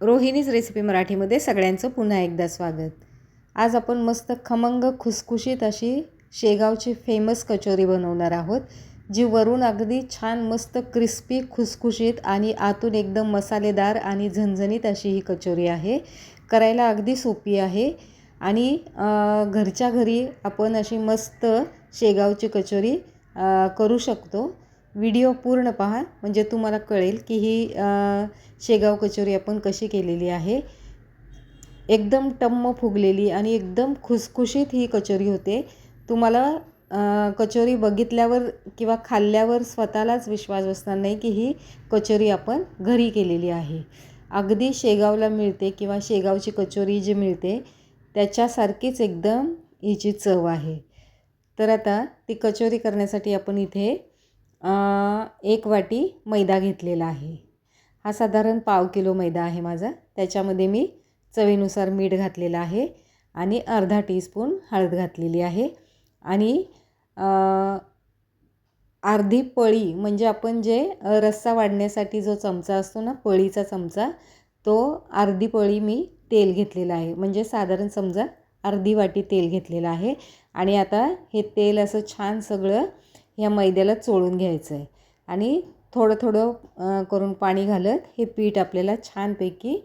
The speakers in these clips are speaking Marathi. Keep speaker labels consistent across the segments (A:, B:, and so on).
A: रोहिणीच रेसिपी मराठीमध्ये सगळ्यांचं पुन्हा एकदा स्वागत. आज आपण मस्त खमंग खुसखुशीत अशी शेगावची फेमस कचोरी बनवणार आहोत जी वरून अगदी छान मस्त क्रिस्पी खुसखुशीत आणि आतून एकदम मसालेदार आणि झणझणीत अशी ही कचोरी आहे. करायला अगदी सोपी आहे आणि घरच्या घरी आपण अशी मस्त शेगावची कचोरी करू शकतो. व्हिडिओ पूर्ण पहा. म्हणजे तुम्हाला कळेल की ही शेगाव कचोरी आपण कशी केलेली आहे. एकदम टम्म फुगलेली आणि एकदम खुसखुशीत ही कचोरी होते. तुम्हाला कचोरी बघितल्यावर किंवा खाल्ल्यावर स्वतःलाच विश्वास बसणार नाही की ही कचोरी आपण घरी केलेली आहे. अगदी शेगावला मिळते किंवा शेगावची कचोरी जी मिळते त्याच्यासारखीच एकदम हिची चव आहे. तर आता ती कचोरी करण्यासाठी आपण इथे एक वाटी मैदा घेतलेला आहे. हा साधारण पाव किलो मैदा आहे माझा. त्याच्यामध्ये मी चवीनुसार मीठ घातलेलं आहे आणि अर्धा टीस्पून हळद घातलेली आहे. आणि अर्धी पळी म्हणजे आपण जे रस्सा वाढण्यासाठी जो चमचा असतो ना पळीचा चमचा तो अर्धी पळी मी तेल घेतलेलं आहे. म्हणजे साधारण समजा अर्धी वाटी तेल घेतलेलं आहे. आणि आता हे तेल असं छान सगळं ह्या मैद्याला चोळून घ्यायचं आहे आणि थोडं थोडं करून पाणी घालत हे पीठ आपल्याला छानपैकी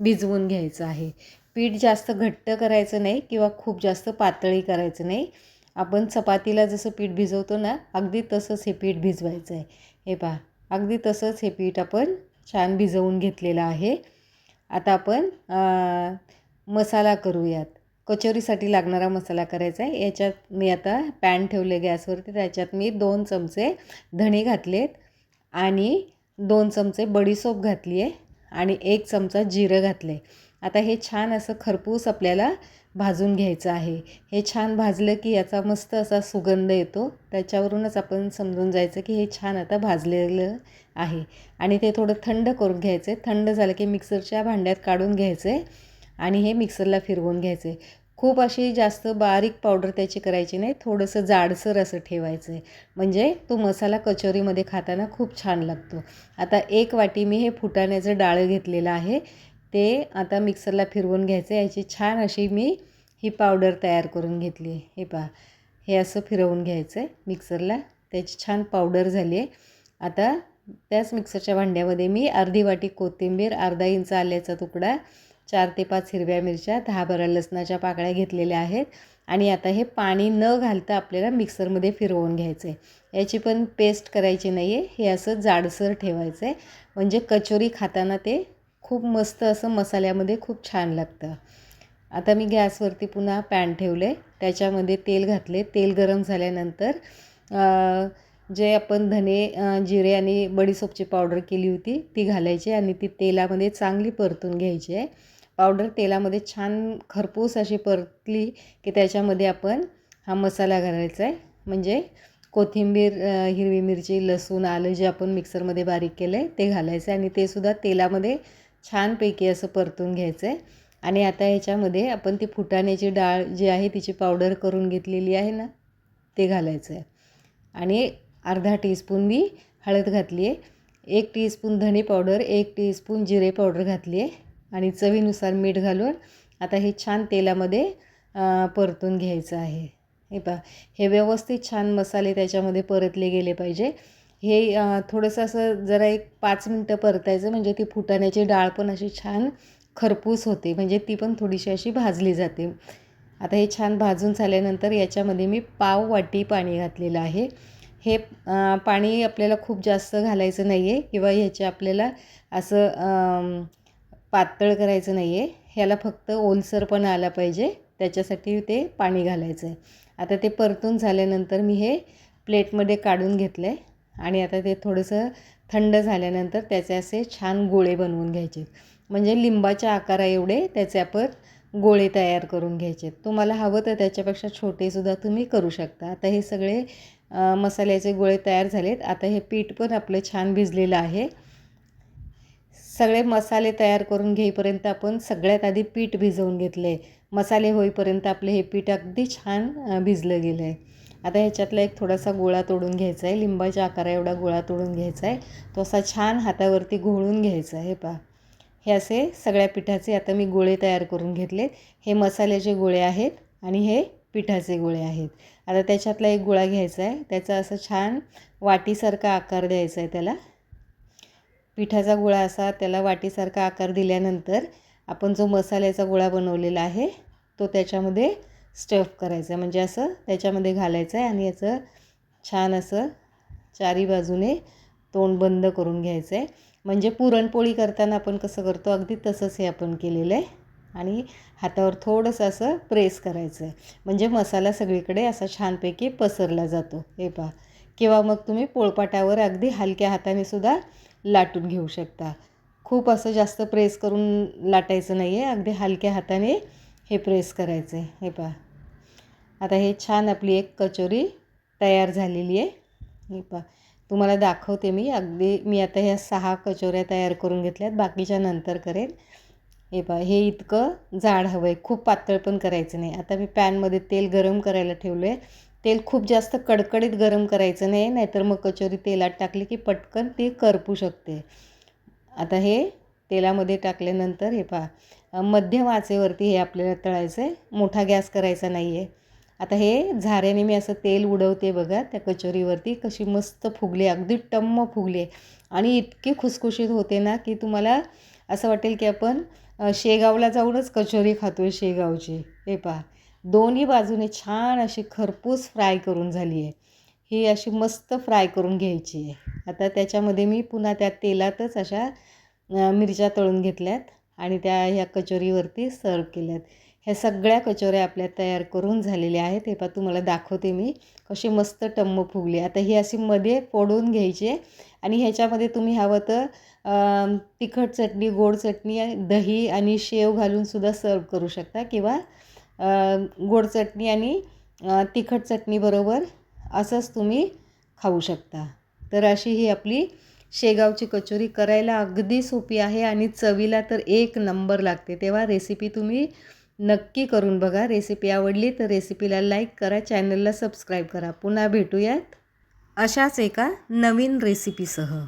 A: भिजवून घ्यायचं आहे. पीठ जास्त घट्ट करायचं नाही किंवा खूप जास्त पातळी करायचं नाही. आपण चपातीला जसं पीठ भिजवतो ना अगदी तसंच हे पीठ भिजवायचं आहे हे पहा अगदी तसंच हे पीठ आपण छान भिजवून घेतलेलं आहे. आता आपण मसाला करूयात. कचोरीसाठी लागणारा मसाला करायचा आहे. याच्यात मी आता पॅन ठेवले गॅसवरती. त्याच्यात मी दोन चमचे धणे घातलेत आणि दोन चमचे बडीसोप घातली आहे आणि एक चमचा जिरं घातलं आहे आता हे छान असं खरपूस आपल्याला भाजून घ्यायचं आहे. हे छान भाजलं की याचा मस्त असा सुगंध येतो. त्याच्यावरूनच आपण समजून जायचं की हे छान आता भाजलेलं आहे. आणि ते थोडं थंड करून घ्यायचं आहे थंड झालं की मिक्सरच्या भांड्यात काढून घ्यायचं आहे आणि हे मिक्सरला फिरवून घ्यायचं. आहे खूप अशी जास्त बारीक पावडर त्याची करायची नाही थोडंसं जाडसर असं ठेवायचं आहे म्हणजे तो मसाला कचोरीमध्ये खाताना खूप छान लागतो. आता एक वाटी मी हे फुटाण्याचं डाळ घेतलेलं आहे. ते आता मिक्सरला फिरवून घ्यायचं याची छान अशी मी ही पावडर तयार करून घेतली. आहे हे पहा हे असं फिरवून घ्यायचं आहे मिक्सरला. त्याची छान पावडर झाली आहे. आता त्याच मिक्सरच्या भांड्यामध्ये मी अर्धी वाटी कोथिंबीर अर्धा इंच आल्याचा तुकडा चार ते पाच हिरव्या मिरच्या दहा बारा लसणाच्या पाकळ्या घेतलेल्या आहेत आणि आता हे पाणी न घालता आपल्याला मिक्सरमध्ये फिरवून घ्यायचं आहे याची पण पेस्ट करायची नाही आहे हे असं जाडसर ठेवायचं आहे म्हणजे कचोरी खाताना ते खूप मस्त असं मसाल्यामध्ये खूप छान लागतं. आता मी गॅसवरती पुन्हा पॅन ठेवले त्याच्यामध्ये तेल घातले तेल गरम झाल्यानंतर जे आपण धने जिरे आणि बडीसोपची पावडर केली होती ती घालायची आणि ती तेलामध्ये चांगली परतून घ्यायची आहे. पावडर तेलामध्ये छान खरपूस अशी परतली की त्याच्यामध्ये आपण हा मसाला घालायचा आहे. म्हणजे कोथिंबीर हिरवी मिरची लसूण आलं जे आपण मिक्सरमध्ये बारीक केलं आहे ते घालायचं आहे आणि ते सुद्धा तेलामध्ये छानपैकी असं परतून घ्यायचं आहे. आणि आता ह्याच्यामध्ये आपण ती फुटाण्याची डाळ जी आहे तिची पावडर करून घेतलेली आहे ना ते घालायचं आहे. आणि अर्धा टीस्पून मी हळद घातली आहे एक टीस्पून धणे पावडर एक टीस्पून जिरे पावडर घातली आहे आणि चवीनुसार मीठ घालून आता हे छान तेलामध्ये परतून घ्यायचं आहे. हे पहा हे व्यवस्थित छान मसाले त्याच्यामध्ये परतले गेले पाहिजे. हे थोडंसं असं जरा एक पाच मिनटं परतायचं म्हणजे ती फुटाण्याची डाळ पण अशी छान खरपूस होते म्हणजे ती पण थोडीशी अशी भाजली जाते. आता हे छान भाजून झाल्यानंतर याच्यामध्ये मी पाव वाटी पाणी घातलेलं आहे. हे पाणी आपल्याला खूप जास्त घालायचं नाही आहे किंवा ह्याचे आपल्याला असं पातळ करायचं नाही आहे ह्याला फक्त ओलसरपणा आला पाहिजे. त्याच्यासाठी ते पाणी घालायचं आहे आता ते परतून झाल्यानंतर मी हे प्लेटमध्ये काढून घेतलं आहे आणि आता ते थोडंसं थंड झाल्यानंतर त्याचे असे छान गोळे बनवून घ्यायचे. म्हणजे लिंबाच्या आकारा एवढे त्याचे आपण गोळे तयार करून घ्यायचे. तुम्हाला हवं तर त्याच्यापेक्षा छोटेसुद्धा तुम्ही करू शकता. आता हे सगळे मसाल्याचे गोळे तयार झालेत. आता हे पीठ पण आपलं छान भिजलेलं आहे. सगळे मसाले तयार करून घेईपर्यंत आपण सगळ्यात आधी पीठ भिजवून घेतलं आहे मसाले होईपर्यंत आपलं हे पीठ अगदी छान भिजलं गेलं आहे आता ह्याच्यातला एक थोडासा गोळा तोडून घ्यायचा आहे लिंबाच्या आकारा एवढा गोळा तोडून घ्यायचा आहे तो असा छान हातावरती घोळून घ्यायचा आहे पहा. हे असे सगळ्या पिठाचे आता मी गोळे तयार करून घेतले हे मसाल्याचे गोळे आहेत आणि हे पिठाचे गोळे आहेत. आता त्याच्यातला एक गुळा घ्यायचा आहे त्याचा असं छान वाटीसारखा आकार द्यायचा आहे त्याला. पिठाचा गुळा असा त्याला वाटीसारखा आकार दिल्यानंतर आपण जो मसाल्याचा गुळा बनवलेला आहे तो त्याच्यामध्ये स्टफ करायचा आहे म्हणजे असं त्याच्यामध्ये घालायचं आहे आणि याचं छान असं चारी बाजूने तोंड बंद करून घ्यायचं आहे म्हणजे पुरणपोळी करताना आपण कसं करतो अगदी तसंच हे आपण केलेलं आहे आणि हातावर थोडंसं असं प्रेस करायचं. आहे म्हणजे मसाला सगळीकडे असा छानपैकी पसरला जातो. हे पहा. किंवा मग तुम्ही पोळपाटावर अगदी हलक्या हाताने सुद्धा लाटून घेऊ शकता. खूप असं जास्त प्रेस करून लाटायचं नाही आहे अगदी हलक्या हाताने हे प्रेस करायचं. आहे हे पहा. आता हे छान आपली एक कचोरी तयार झालेली आहे. हे पहा. तुम्हाला दाखवते मी. अगदी मी आता ह्या सहा कचोऱ्या तयार करून घेतल्यात. बाकीच्या नंतर करेन. हे पहा हे इतकं जाड हवं आहे खूप पातळ पण करायचं नाही. आता मी पॅनमध्ये तेल गरम करायला ठेवलं आहे तेल खूप जास्त कडकडीत गरम करायचं नाही नाहीतर मग कचोरी तेलात टाकली की पटकन ती करपू शकते. आता हे तेलामध्ये टाकल्यानंतर हे पहा मध्यम आचेवरती हे आपल्याला तळायचं आहे मोठा गॅस करायचा नाही आहे आता हे झाऱ्याने मी असं तेल उडवते बघा त्या कचोरीवरती कशी मस्त फुगली अगदी टम्म फुगली आणि इतकी खुसखुशीत होते ना की तुम्हाला असं वाटेल की आपण शेगावला जाऊनच कचोरी खातो आहे शेगावची. हे पहा. दोन्ही बाजूने छान अशी खरपूस फ्राय करून झाली आहे. ही अशी मस्त फ्राय करून घ्यायची आहे. आता त्याच्यामध्ये मी पुन्हा त्या तेलातच अशा मिरच्या तळून घेतल्यात आणि त्या ह्या कचोरीवरती सर्व केल्यात. ह्या सगळ्या कचोऱ्या आपल्या तयार करून झालेल्या आहेत. हे पा तुम्हाला दाखवते मी. कशी मस्त टम्म फुगली. आता ही अशी मध्ये फोडून घ्यायची आणि ह्याच्यामध्ये तुम्ही हवं तर तिखट चटणी गोड चटणी दही आणि शेव घालूनसुद्धा सर्व करू शकता. किंवा गोड चटणी आणि तिखट चटणीबरोबर असंच तुम्ही खाऊ शकता. तर अशी ही आपली शेगावची कचोरी करायला अगदी सोपी आहे आणि चवीला तर एक नंबर लागते. तेव्हा रेसिपी तुम्ही नक्की करून बघा. रेसिपी आवडली तर रेसिपीला लाईक करा. चॅनलला सबस्क्राईब करा. पुन्हा भेटूयात अशाच एका नवीन रेसिपीसह.